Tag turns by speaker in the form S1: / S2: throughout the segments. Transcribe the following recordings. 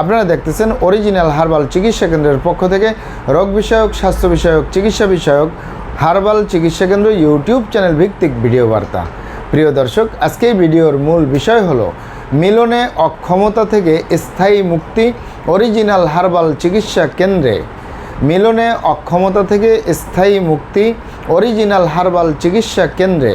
S1: আপনারা দেখতেছেন original herbal চিকিৎসা কেন্দ্রের পক্ষ থেকে রোগ বিষয়ক, স্বাস্থ্য বিষয়ক, চিকিৎসা বিষয়ক হার্বাল চিকিৎসা কেন্দ্র ইউটিউব চ্যানেল ভিত্তিক ভিডিও বার্তা। প্রিয় দর্শক, আজকে ভিডিওর মূল বিষয় হলো, মিলনে অক্ষমতা থেকে স্থায়ী মুক্তি অরিজিনাল হার্বাল চিকিৎসা কেন্দ্রে। মিলনে অক্ষমতা থেকে স্থায়ী মুক্তি অরিজিনাল হার্বাল চিকিৎসা কেন্দ্রে।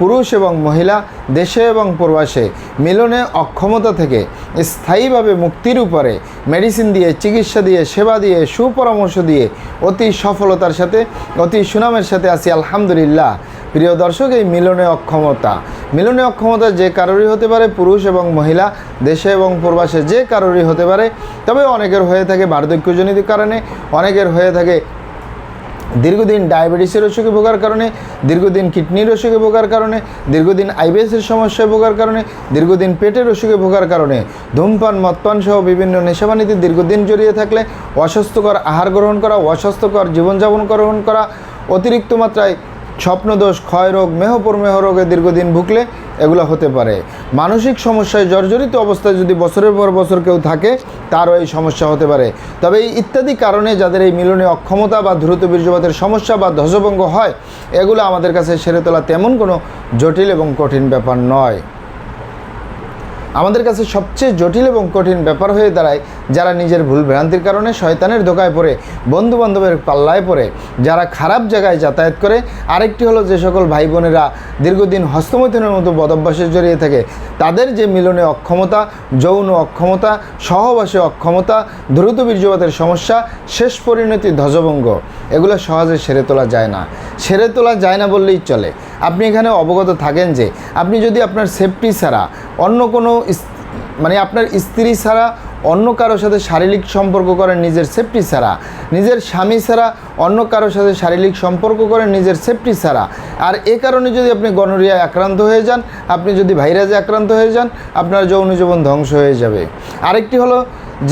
S1: পুরুষ এবং মহিলা, দেশে এবং প্রবাসে মিলনে অক্ষমতা থেকে স্থায়ীভাবে মুক্তির উপরে মেডিসিন দিয়ে, চিকিৎসা দিয়ে, সেবা দিয়ে, সুপরামর্শ দিয়ে অতি সফলতার সাথে, অতি সুনামের সাথে আছি। আলহামদুলিল্লাহ। প্রিয় দর্শক, এই মিলনে অক্ষমতা। মিলনে অক্ষমতা যে কারোরই হতে পারে, পুরুষ এবং মহিলা, দেশে এবং প্রবাসে যে কারোরই হতে পারে। তবে অনেকের হয়ে থাকে বার্ধক্যজনিত কারণে, অনেকের হয়ে থাকে দীর্ঘদিন ডায়াবেটিসের অসুখে ভোগার কারণে, দীর্ঘদিন কিডনির অসুখে ভোগার কারণে, দীর্ঘদিন আইবিএসের সমস্যায় ভোগার কারণে, দীর্ঘদিন পেটের অসুখে ভোগার কারণে ধূমপান, মদপান সহ বিভিন্ন নেশাবানিতে দীর্ঘদিন জড়িয়ে থাকলে অস্বাস্থ্যকর আহার গ্রহণ করা, অস্বাস্থ্যকর জীবনযাপন গ্রহণ করা, অতিরিক্ত মাত্রায় স্বপ্নদোষ ক্ষয় রোগ ক্ষয়রোগ মেহপরমেহ রোগে দীর্ঘদিন ভুগলে এগুলো হতে পারে। মানসিক সমস্যায় জর্জরিত অবস্থায় যদি বছরের পর বছর কেউ থাকে, তারও এই সমস্যা হতে পারে। তবে এই ইত্যাদি কারণে যাদের এই মিলনে অক্ষমতা বা দ্রুত বীর্যপাতের সমস্যা বা ধ্বজভঙ্গ হয়, এগুলো আমাদের কাছে সেরে তোলা তেমন কোনো জটিল এবং কঠিন ব্যাপার নয়। আমাদের কাছে সবচেয়ে জটিল এবং কঠিন ব্যাপার হয়ে দাঁড়ায় যারা নিজের ভুল ভ্রান্তির কারণে শয়তানের ধোকায় পড়ে বন্ধু বান্ধবের পাল্লায় পড়ে, যারা খারাপ জায়গায় যাতায়াত করে। আরেকটি হলো যে সকল ভাই বোনেরা দীর্ঘদিন হস্তমৈথুনের মতো বদভ্যাসে জড়িয়ে থাকে, তাদের যে মিলনে অক্ষমতা, যৌন অক্ষমতা, সহবাসে অক্ষমতা, দ্রুত বীর্যপাতের সমস্যা, শেষ পরিণতি ধ্বজভঙ্গ, এগুলো সহজে সেরে তোলা যায় না। সেরে তোলা যায় না বললেই চলে। আপনি এখানে অবগত থাকেন যে আপনি যদি আপনার সেফটি ছাড়া অন্য কোনো মানে আপনার স্ত্রী ছাড়া অন্য কারোর সাথে শারীরিক সম্পর্ক করেন নিজের সেফটি ছাড়া। নিজের স্বামী ছাড়া অন্য কারোর সাথে শারীরিক সম্পর্ক করেন নিজের সেফটি ছাড়া। আর এ কারণে যদি আপনি গনোরিয়ায় আক্রান্ত হয়ে যান, আপনি যদি ভাইরাসে আক্রান্ত হয়ে যান, আপনার যৌন জীবন ধ্বংস হয়ে যাবে। আরেকটি হলো,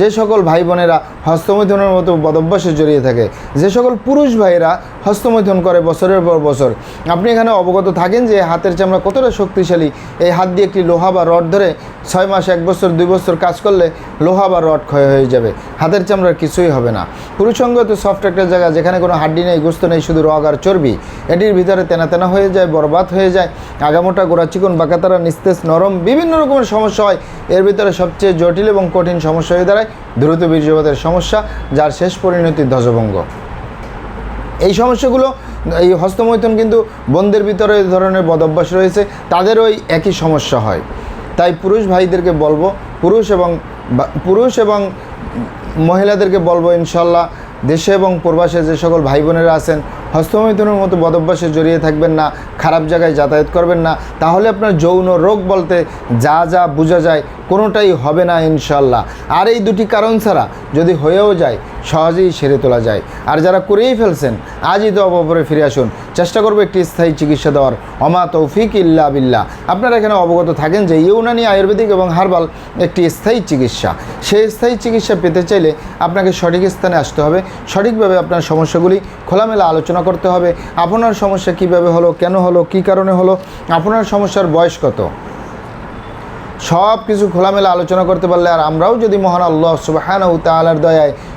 S1: যে সকল ভাই বোনেরা হস্তমৈথুনের মতো বদভ্যাসে জড়িয়ে থাকে, যে সকল পুরুষ ভাইয়েরা হস্তমৈথুন করে বছরের পর বছর। আপনি এখানে অবগত থাকেন যে হাতের চামড়া কতটা শক্তিশালী, এই হাত দিয়ে একটি লোহা বা রড ধরে ছয় মাস, এক বছর, দুই বছর কাজ করলে লোহা বা রড ক্ষয় হয়ে যাবে। হাতের চামড়ার কিছুই হবে না। পুরুষঙ্গ তো সফট একটা জায়গা যেখানে কোনো হাড্ডি নেই, গোস্ত নেই, শুধু রগ আর চর্বি। এটির ভিতরে তেনা তেনা হয়ে যায়, বরবাদ হয়ে যায়। আগামোটা গোড়া চিকন বাঁকাতারা নিস্তেজ, নরম বিভিন্ন রকমের সমস্যা হয়। এর ভিতরে সবচেয়ে জটিল এবং কঠিন সমস্যা হয়ে দাঁড়ায় দ্রুত বীর্যপাতের সমস্যা, যার শেষ পরিণতি ধ্বজভঙ্গ। এই সমস্যাগুলো, এই হস্তমৈথুন কিন্তু বোনদের ভিতরে এই ধরনের বদভ্যাস রয়েছে তাদেরও এই একই সমস্যা হয়। তাই পুরুষ ভাইদেরকে বলব, পুরুষ এবং পুরুষ এবং মহিলাদেরকে বলব ইনশাল্লাহ দেশে এবং প্রবাসে যে সকল ভাই বোনেরা আছেন হস্তমৈথুনের মতো বদভ্যাসে জড়িয়ে থাকবেন না, খারাপ জায়গায় যাতায়াত করবেন না, তাহলে আপনার যৌন রোগ বলতে যা যা বোঝা যায় কোনোটাই হবে না ইনশাল্লাহ আর এই দুটি কারণ ছাড়া যদি হয়েও যায়, সহজেই সেরে তোলা যায়। আর যারা করেই ফেলছেন, আজই তো অপরে ফিরে আসুন। চেষ্টা করব একটি স্থায়ী চিকিৎসা দেওয়ার। অমা তৌফিক ইল্লা বিল্লাহ। আপনারা এখানে অবগত থাকেন যে ইউনানি আয়ুর্বেদিক এবং হার্বাল একটি স্থায়ী চিকিৎসা। সেই স্থায়ী চিকিৎসা পেতে চাইলে আপনাকে সঠিক স্থানে আসতে হবে। সঠিকভাবে আপনার সমস্যাগুলি খোলামেলা আলোচনা করতে হবে। আপনার সমস্যা কীভাবে হলো, কেন হলো, কি কারণে হলো, আপনার সমস্যার বয়স কত? সব কিছু খোলামেলা আলোচনা করতে পারলে আর আমরাও যদি মহান আল্লাহ সুবাহান তালার দয়ায়